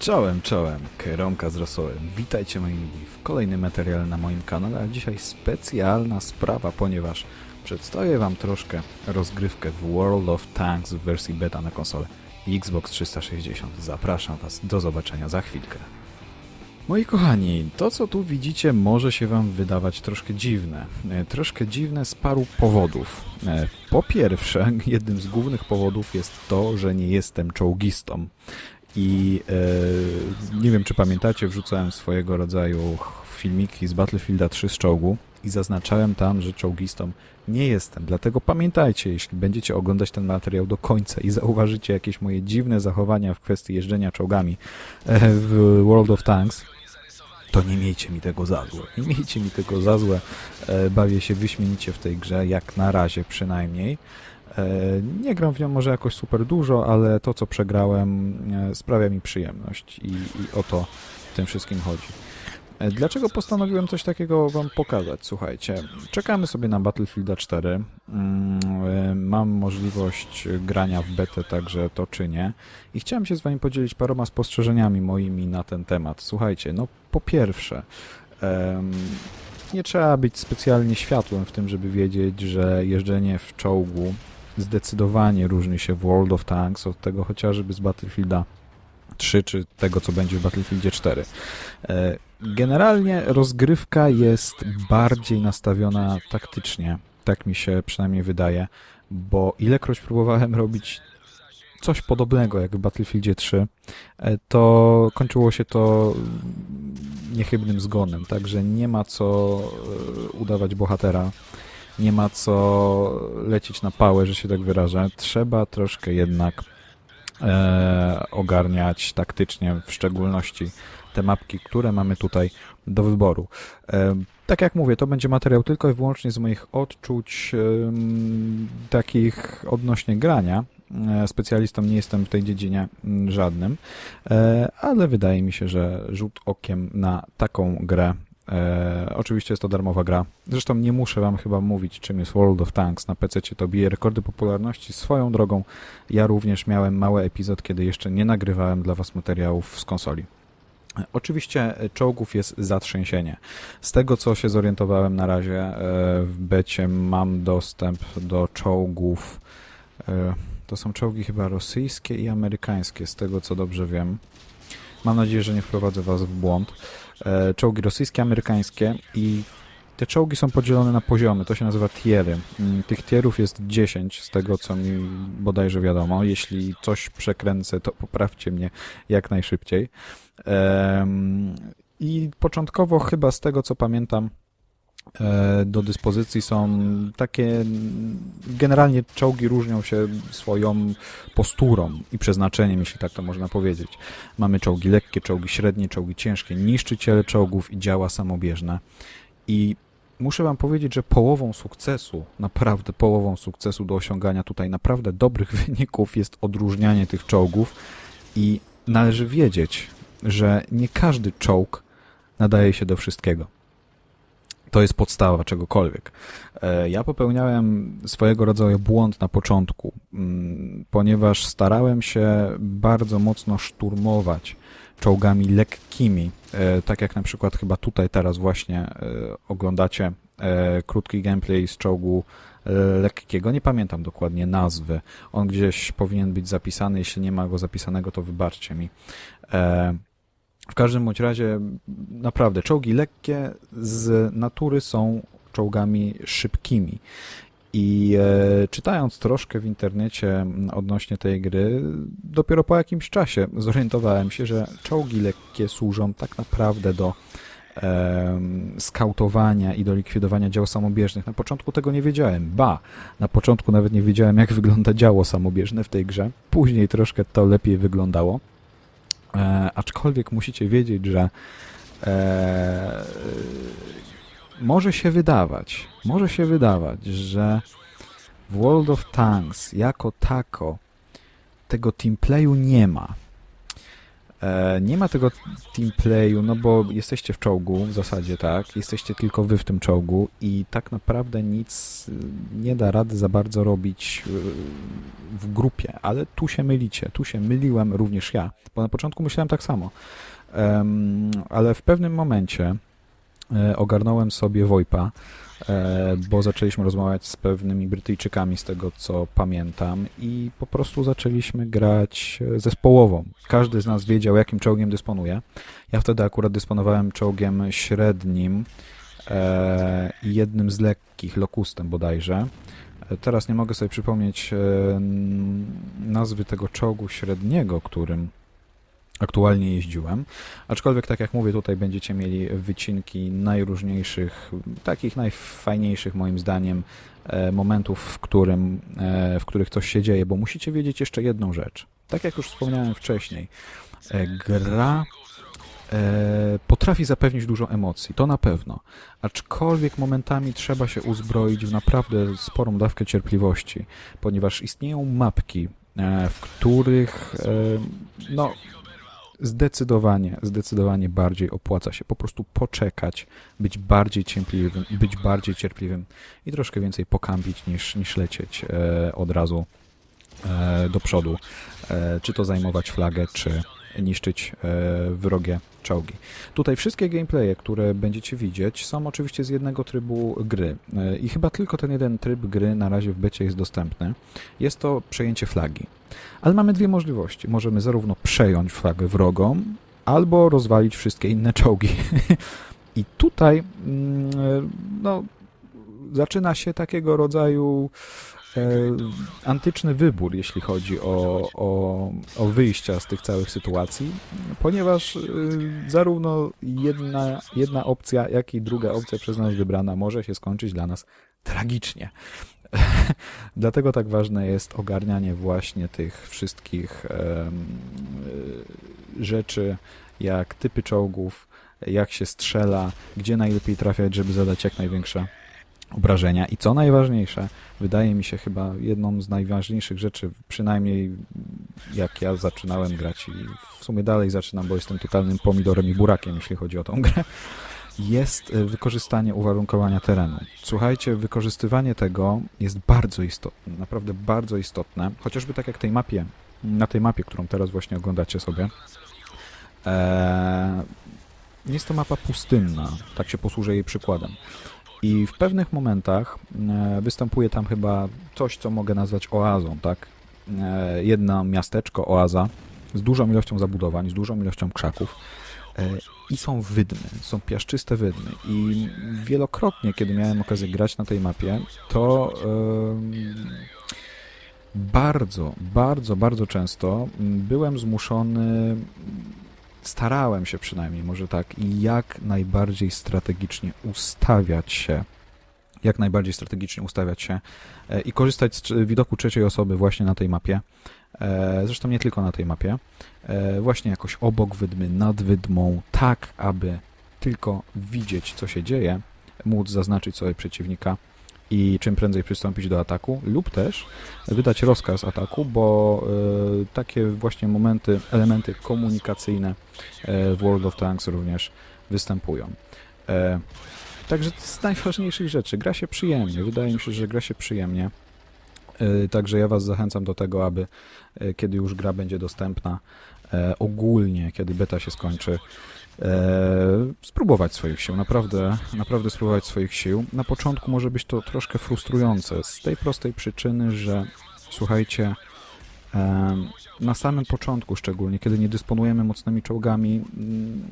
Czołem, czołem, Kieromka z Rosołem. Witajcie moi mili w kolejnym materiale na moim kanale, a dzisiaj specjalna sprawa, ponieważ przedstawię wam troszkę rozgrywkę w World of Tanks w wersji beta na konsolę Xbox 360. Zapraszam was, do zobaczenia za chwilkę. Moi kochani, to co tu widzicie może się wam wydawać troszkę dziwne. E, Troszkę dziwne z paru powodów. E, Po pierwsze, jednym z głównych powodów jest to, że nie jestem czołgistą. I e, nie wiem, czy pamiętacie, wrzucałem swojego rodzaju filmiki z Battlefielda 3 z czołgu i zaznaczałem tam, że czołgistą nie jestem. Dlatego pamiętajcie, jeśli będziecie oglądać ten materiał do końca i zauważycie jakieś moje dziwne zachowania w kwestii jeżdżenia czołgami e, w World of Tanks, to nie miejcie mi tego za złe. Nie miejcie mi tego za złe. E, bawię się wyśmienicie w tej grze, jak na razie przynajmniej. E, Nie gram w nią może jakoś super dużo, ale to co przegrałem e, sprawia mi przyjemność i, i o to w tym wszystkim chodzi. E, Dlaczego postanowiłem coś takiego wam pokazać? Słuchajcie, czekamy sobie na Battlefielda 4. Mm, Mam możliwość grania w betę, także to czynię. I chciałem się z wami podzielić paroma spostrzeżeniami moimi na ten temat. Słuchajcie, no po pierwsze, nie trzeba być specjalnie światłem w tym, żeby wiedzieć, że jeżdżenie w czołgu zdecydowanie różni się World of Tanks od tego chociażby z Battlefielda 3 czy tego, co będzie w Battlefieldzie 4. E, Generalnie rozgrywka jest bardziej nastawiona taktycznie, tak mi się przynajmniej wydaje, bo ilekroć próbowałem robić coś podobnego jak w Battlefieldzie 3, e, to kończyło się to niechybnym zgonem, także nie ma co e, udawać bohatera, nie ma co lecieć na pałę, że się tak wyrażę. Trzeba troszkę jednak e, ogarniać taktycznie, w szczególności te mapki, które mamy tutaj do wyboru. E, tak jak mówię, to będzie materiał tylko i wyłącznie z moich odczuć em, takich odnośnie grania. E, Specjalistą nie jestem w tej dziedzinie mm, żadnym, e, ale wydaje mi się, że rzut okiem na taką grę E, oczywiście jest to darmowa gra. Zresztą nie muszę wam chyba mówić, czym jest World of Tanks. Na PC to bije rekordy popularności swoją drogą. Ja również miałem mały epizod, kiedy jeszcze nie nagrywałem dla was materiałów z konsoli. E, Oczywiście e, czołgów jest zatrzęsienie. Z tego co się zorientowałem na razie e, w becie mam dostęp do czołgów. To są czołgi chyba rosyjskie i amerykańskie, z tego co dobrze wiem. Mam nadzieję, że nie wprowadzę was w błąd. E, Czołgi rosyjskie, amerykańskie i te czołgi są podzielone na poziomy, to się nazywa tiery. Mm, Tych tierów jest 10, z tego co mi bodajże wiadomo. Jeśli coś przekręcę, to poprawcie mnie jak najszybciej. I początkowo chyba z tego co pamiętam, do dyspozycji są takie. Generalnie czołgi różnią się swoją posturą i przeznaczeniem, jeśli tak to można powiedzieć. Mamy czołgi lekkie, czołgi średnie, czołgi ciężkie, niszczyciele czołgów i działa samobieżne. I muszę Wam powiedzieć, że połową sukcesu, naprawdę połową sukcesu do osiągania tutaj naprawdę dobrych wyników jest odróżnianie tych czołgów i należy wiedzieć, że nie każdy czołg nadaje się do wszystkiego. To jest podstawa czegokolwiek. E, Ja popełniałem swojego rodzaju błąd na początku, mm, ponieważ starałem się bardzo mocno szturmować czołgami lekkimi, e, tak jak na przykład chyba tutaj teraz właśnie e, oglądacie krótki gameplay z czołgu lekkiego. Nie pamiętam dokładnie nazwy. On gdzieś powinien być zapisany. Jeśli nie ma go zapisanego, to wybaczcie mi. E, w każdym bądź razie, naprawdę, czołgi lekkie z natury są czołgami szybkimi. I e, czytając troszkę w internecie odnośnie tej gry, dopiero po jakimś czasie zorientowałem się, że czołgi lekkie służą tak naprawdę do em, skautowania i do likwidowania dział samobieżnych. Na początku tego nie wiedziałem. Ba, na początku nawet nie wiedziałem, jak wygląda działo samobieżne w tej grze. Później troszkę to lepiej wyglądało. E, aczkolwiek musicie wiedzieć, że e, może się wydawać, może się wydawać, że w World of Tanks jako tako tego teamplayu nie ma. E, nie ma tego teamplayu, no bo jesteście w czołgu w zasadzie, tak? Jesteście tylko wy w tym czołgu i tak naprawdę nic y, nie da rady za bardzo robić y, w grupie, ale tu się mylicie, tu się myliłem również ja, bo na początku myślałem tak samo. Ale w pewnym momencie ogarnąłem sobie VoIPa, e, bo zaczęliśmy rozmawiać z pewnymi Brytyjczykami, z tego co pamiętam, i po prostu zaczęliśmy grać e, zespołową. Każdy z nas wiedział, jakim czołgiem dysponuje. Ja wtedy akurat dysponowałem czołgiem średnim e, i jednym z lekkich, Locustem bodajże. E, Teraz nie mogę sobie przypomnieć e, nazwy tego czołgu średniego, którym aktualnie jeździłem. Aczkolwiek, tak jak mówię, tutaj będziecie mieli wycinki najróżniejszych, takich najfajniejszych moim zdaniem e, momentów, w, którym, e, w których coś się dzieje, bo musicie wiedzieć jeszcze jedną rzecz. Tak jak już wspomniałem wcześniej, e, gra potrafi zapewnić dużo emocji, to na pewno. Aczkolwiek momentami trzeba się uzbroić w naprawdę sporą dawkę cierpliwości, ponieważ istnieją mapki, w których no, zdecydowanie, zdecydowanie bardziej opłaca się po prostu poczekać, być bardziej cierpliwym, być bardziej cierpliwym i troszkę więcej pokampić niż, niż lecieć e, od razu e, do przodu, e, czy to zajmować flagę, czy niszczyć e, wrogie czołgi. Tutaj wszystkie gameplaye, które będziecie widzieć, są oczywiście z jednego trybu gry e, i chyba tylko ten jeden tryb gry na razie w becie jest dostępny. Jest to przejęcie flagi. Ale mamy dwie możliwości. Możemy zarówno przejąć flagę wrogą, albo rozwalić wszystkie inne czołgi. I tutaj mm, e, no, zaczyna się takiego rodzaju antyczny wybór, jeśli chodzi o, o, o wyjścia z tych całych sytuacji, ponieważ e, zarówno jedna, jedna opcja, jak i druga opcja przez nas wybrana może się skończyć dla nas tragicznie. Dlatego tak ważne jest ogarnianie właśnie tych wszystkich y, rzeczy, jak typy czołgów, jak się strzela, gdzie najlepiej trafiać, żeby zadać jak największe obrażenia. I co najważniejsze, wydaje mi się chyba jedną z najważniejszych rzeczy, przynajmniej jak ja zaczynałem grać i w sumie dalej zaczynam, bo jestem totalnym pomidorem i burakiem, jeśli chodzi o tą grę, jest e, wykorzystanie uwarunkowania terenu. Słuchajcie, wykorzystywanie tego jest bardzo istotne, naprawdę bardzo istotne, chociażby tak jak tej mapie, na tej mapie, którą teraz właśnie oglądacie sobie. Eee, jest to mapa pustynna, tak się posłużę jej przykładem. I w pewnych momentach e, występuje tam chyba coś, co mogę nazwać oazą, tak? E, jedno miasteczko, oaza, z dużą ilością zabudowań, z dużą ilością krzaków. E, I są wydmy, są piaszczyste wydmy. I wielokrotnie, kiedy miałem okazję grać na tej mapie, to bardzo, bardzo, bardzo często byłem zmuszony, starałem się przynajmniej, może tak, jak najbardziej strategicznie ustawiać się, jak najbardziej strategicznie ustawiać się e, i korzystać z widoku trzeciej osoby właśnie na tej mapie. E, Zresztą nie tylko na tej mapie. E, Właśnie jakoś obok wydmy, nad wydmą, tak aby tylko widzieć, co się dzieje, móc zaznaczyć sobie przeciwnika i czym prędzej przystąpić do ataku, lub też wydać rozkaz ataku, bo e, takie właśnie momenty, elementy komunikacyjne e, w World of Tanks również występują. E, Także to z najważniejszych rzeczy. Gra się przyjemnie. Wydaje mi się, że gra się przyjemnie. E, Także ja Was zachęcam do tego, aby kiedy już gra będzie dostępna, ogólnie, kiedy beta się skończy, spróbować swoich sił. Naprawdę, naprawdę spróbować swoich sił. Na początku może być to troszkę frustrujące z tej prostej przyczyny, że słuchajcie, em, na samym początku szczególnie, kiedy nie dysponujemy mocnymi czołgami, mm,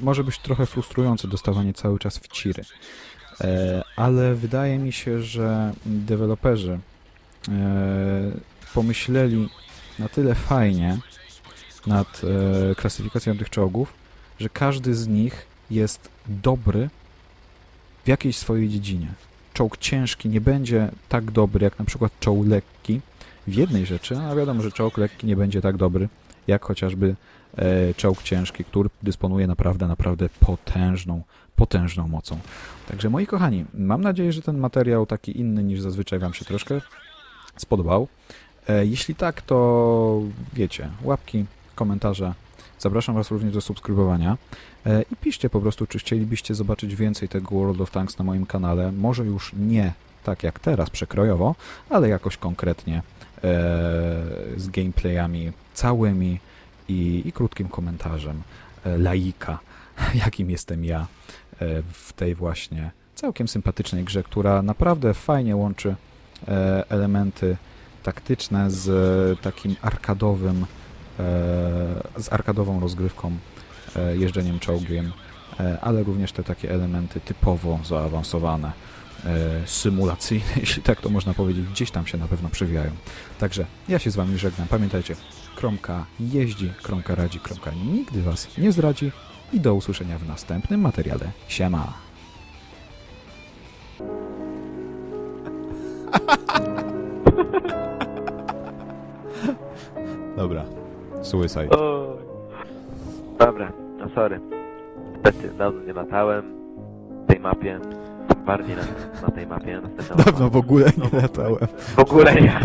może być trochę frustrujące dostawanie cały czas w ciry. E, Ale wydaje mi się, że deweloperzy e, pomyśleli na tyle fajnie nad e, klasyfikacją tych czołgów, że każdy z nich jest dobry w jakiejś swojej dziedzinie. Czołg ciężki nie będzie tak dobry jak na przykład czołg lekki w jednej rzeczy, a wiadomo, że czołg lekki nie będzie tak dobry jak chociażby e, czołg ciężki, który dysponuje naprawdę, naprawdę potężną, potężną mocą. Także moi kochani, mam nadzieję, że ten materiał taki inny niż zazwyczaj Wam się troszkę spodobał. E, jeśli tak, to wiecie, łapki, komentarze, Zapraszam Was również do subskrybowania e, i piszcie po prostu, czy chcielibyście zobaczyć więcej tego World of Tanks na moim kanale. Może już nie tak jak teraz, przekrojowo, ale jakoś konkretnie e, z gameplayami całymi i, i krótkim komentarzem e, laika, jakim jestem ja w tej właśnie całkiem sympatycznej grze, która naprawdę fajnie łączy elementy taktyczne z takim arkadowym, z arkadową rozgrywką, e, jeżdżeniem czołgiem, e, ale również te takie elementy typowo zaawansowane, e, symulacyjne, jeśli tak to można powiedzieć, gdzieś tam się na pewno przewijają. Także ja się z Wami żegnam. Pamiętajcie, Kromka jeździ, Kromka radzi, Kromka nigdy Was nie zdradzi i do usłyszenia w następnym materiale. Siema! Dobra, suicide. Oj. Dobra, no sorry. Niestety, dawno nie latałem w tej mapie. Bardziej na, na tej mapie. Następna Dawno w ogóle nie latałem. W ogóle nie.